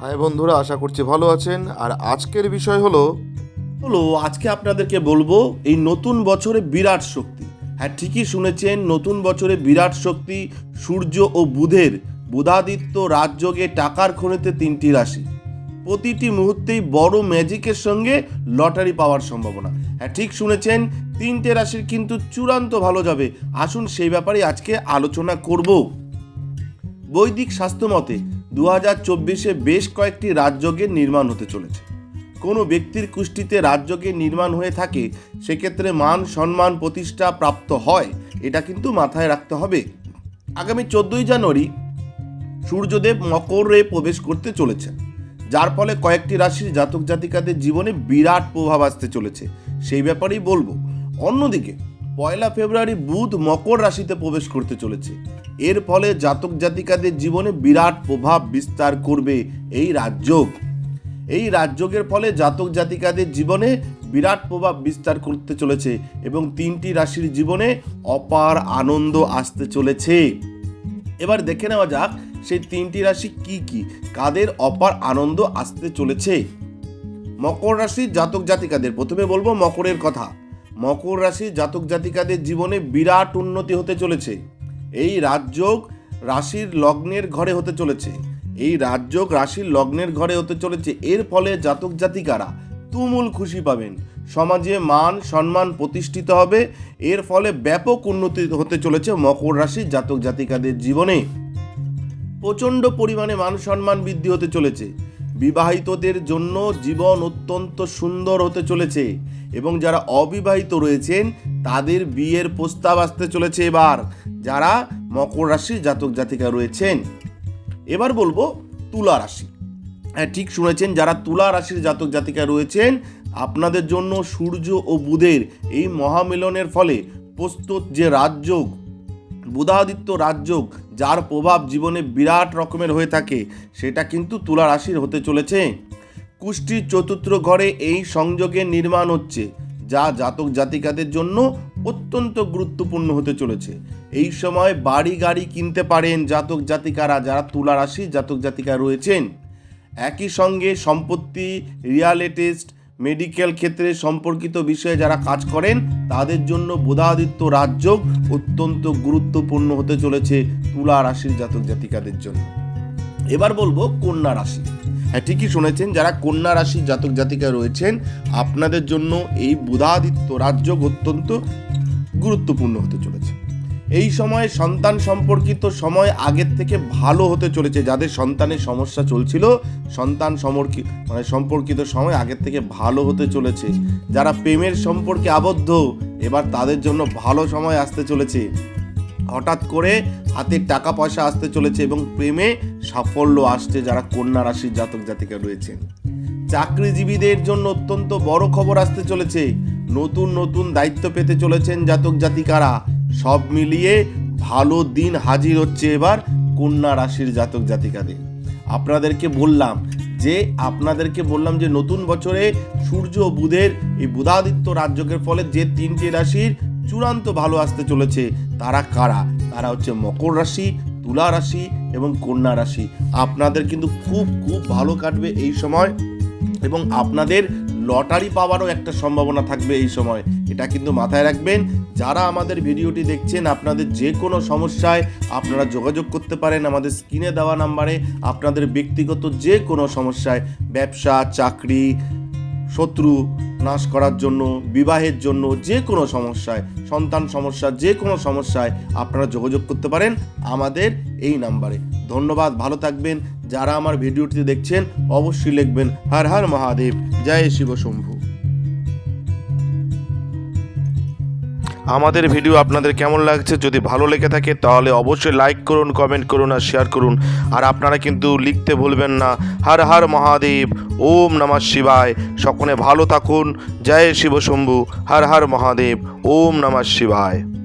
High বন্ধুরা, আশা করছি ভালো আছেন। আর আজকের বিষয় হলো হলো, আজকে আপনাদেরকে বলব, এই নতুন বছরে বিরাট শক্তি। হ্যাঁ ঠিকই শুনেছেন, নতুন বছরে বিরাট শক্তি সূর্য ও বুধের বুধাদিত্য রাজযোগে টাকার খনিতে তিনটি রাশি। প্রতিটি মুহূর্তেই বড় ম্যাজিকের সঙ্গে লটারি পাওয়ার সম্ভাবনা। হ্যাঁ ঠিক শুনেছেন, তিনটে রাশির কিন্তু চূড়ান্ত ভালো যাবে। আসুন সেই ব্যাপারে আজকে আলোচনা করব। বৈদিক স্বাস্থ্য মতে দু হাজার চব্বিশে বেশ কয়েকটি রাজযোগের নির্মাণ হতে চলেছে। কোনো ব্যক্তির কুষ্টিতে রাজযোগের নির্মাণ হয়ে থাকে, সেক্ষেত্রে মান, সম্মান, প্রতিষ্ঠা প্রাপ্ত হয়, এটা কিন্তু মাথায় রাখতে হবে। আগামী চোদ্দোই জানুয়ারি সূর্যদেব মকরে প্রবেশ করতে চলেছেন। যার ফলে কয়েকটি রাশির জাতক জাতিকাদের জীবনে বিরাট প্রভাব আসতে চলেছে। সেই ব্যাপারেই বলব, অন্যদিকে পয়লা ফেব্রুয়ারি বুধ মকর রাশিতে প্রবেশ করতে চলেছে। এর ফলে জাতক জাতিকাদের জীবনে বিরাট প্রভাব বিস্তার করবে এই রাজযোগ। এই রাজযোগের ফলে জাতক জাতিকাদের জীবনে বিরাট প্রভাব বিস্তার করতে চলেছে এবং তিনটি রাশির জীবনে অপার আনন্দ আসতে চলেছে। এবার দেখে নেওয়া যাক সেই তিনটি রাশি কি কি, কাদের অপার আনন্দ আসতে চলেছে। মকর রাশির জাতক জাতিকাদের, প্রথমে বলব মকরের কথা। মকর রাশির জাতক জাতিকাদের জীবনে বিরাট উন্নতি হতে চলেছে। এই রাজযোগ রাশির লগ্নের ঘরে হতে চলেছে। এই রাজযোগ রাশির লগ্নের ঘরে হতে চলেছে। এর ফলে জাতক জাতিকারা তুমুল খুশি পাবেন। সমাজে মান সম্মান প্রতিষ্ঠিত হবে। এর ফলে ব্যাপক উন্নতি হতে চলেছে মকর রাশির জাতক জাতিকাদের জীবনে। প্রচণ্ড পরিমাণে মান সম্মান বৃদ্ধি হতে চলেছে। বিবাহিতদের জন্য জীবন অত্যন্ত সুন্দর হতে চলেছে এবং যারা অবিবাহিত রয়েছেন, তাদের বিয়ের প্রস্তাব আসতে চলেছে এবার। যারা মকর রাশির জাতক জাতিকা রয়েছেন, এবার বলব তুলা রাশি। হ্যাঁ ঠিক শুনেছেন, যারা তুলা রাশির জাতক জাতিকা রয়েছেন, আপনাদের জন্য সূর্য ও বুধের এই মহামিলনের ফলে প্রস্তুত যে রাজযোগ বুধাদিত্য রাজযোগ, যার প্রভাব জীবনে বিরাট রকমের হয়ে থাকে, সেটা কিন্তু তুলা রাশির হতে চলেছে। কুষ্টির চতুর্থ ঘরে এই সংযোগের নির্মাণ হচ্ছে, যা জাতক জাতিকাদের জন্য অত্যন্ত গুরুত্বপূর্ণ হতে চলেছে। এই সময় বাড়ি গাড়ি কিনতে পারেন জাতক জাতিকারা, যারা তুলা রাশি জাতক জাতিকা রয়েছেন। একই সঙ্গে সম্পত্তি, রিয়াল এস্টেট মেডিকেল ক্ষেত্রে সম্পর্কিত বিষয়ে যারা কাজ করেন, তাদের জন্য বোধাদিত্য রাজযোগ অত্যন্ত গুরুত্বপূর্ণ হতে চলেছে তুলা রাশির জাতক জাতিকাদের জন্য। এবার বলব কন্যা রাশি। হ্যাঁ ঠিকই শুনেছেন, যারা কন্যা রাশির জাতক জাতিকা রয়েছেন, আপনাদের জন্য এই বুধাদিত্য রাজযোগ অত্যন্ত গুরুত্বপূর্ণ হতে চলেছে। এই সময়ে সন্তান সম্পর্কিত সময় আগের থেকে ভালো হতে চলেছে। যাদের সন্তানের সমস্যা চলছিল, সন্তান সম্পর্কি মানে সম্পর্কিত সময় আগের থেকে ভালো হতে চলেছে। যারা প্রেমের সম্পর্কে আবদ্ধ, এবার তাদের জন্য ভালো সময় আসতে চলেছে। হঠাৎ করে হাতে টাকা পয়সা আসতে চলেছে এবং প্রেমে সাফল্য আসছে যারা কন্যা রাশির জাতক জাতিকা রয়েছেন চাকরিজীবীদের জন্য অত্যন্ত বড় খবর আসতে চলেছে। নতুন নতুন দায়িত্ব পেতে চলেছেন জাতক জাতিকারা। সব মিলিয়ে ভালো দিন হাজির হচ্ছে এবার কন্যা রাশির জাতক জাতিকাদের। আপনাদেরকে বললাম যে, আপনাদেরকে বললাম যে, নতুন বছরে সূর্য বুধের এই বুধাদিত্য রাজ্যকের ফলে যে তিনটি রাশির চূড়ান্ত ভালো আসতে চলেছে, তারা কারা? তারা হচ্ছে মকর রাশি, তুলা রাশি এবং কন্যা রাশি। আপনাদের কিন্তু খুব খুব ভালো কাটবে এই সময় এবং আপনাদের লটারি পাওয়ারও একটা সম্ভাবনা থাকবে এই সময়। এটা কিন্তু মাথায় রাখবেন যারা আমাদের ভিডিওটি দেখছেন, আপনাদের যে কোনো সমস্যায় আপনারা যোগাযোগ করতে পারেন আমাদের স্ক্রিনে দেওয়া নাম্বারে। আপনাদের ব্যক্তিগত যে কোনো সমস্যায়, ব্যবসা, চাকরি, শত্রু নাশ করার জন্য, বিবাহের জন্য যে কোনো সমস্যায়, সন্তান সমস্যা যে কোনো সমস্যায় আপনারা যোগাযোগ করতে পারেন আমাদের এই নাম্বারে। ধন্যবাদ, ভালো থাকবেন। যারা আমার ভিডিওটি দেখছেন, অবশ্যই লিখবেন, হর হর মহাদেব, জয় শিব শম্ভু। আমাদের ভিডিও আপনাদের কেমন লাগছে? যদি ভালো লেগে থাকে, তাহলে অবশ্যই লাইক করুন কমেন্ট করুন আর শেয়ার করুন। আর আপনারা কিন্তু লিখতে ভুলবেন না। হর হর মহাদেব, ওম নমঃ শিবায়। সকলে ভালো থাকুন। জয় শিব শম্ভু হর হর মহাদেব, ওম নমঃ শিবায়।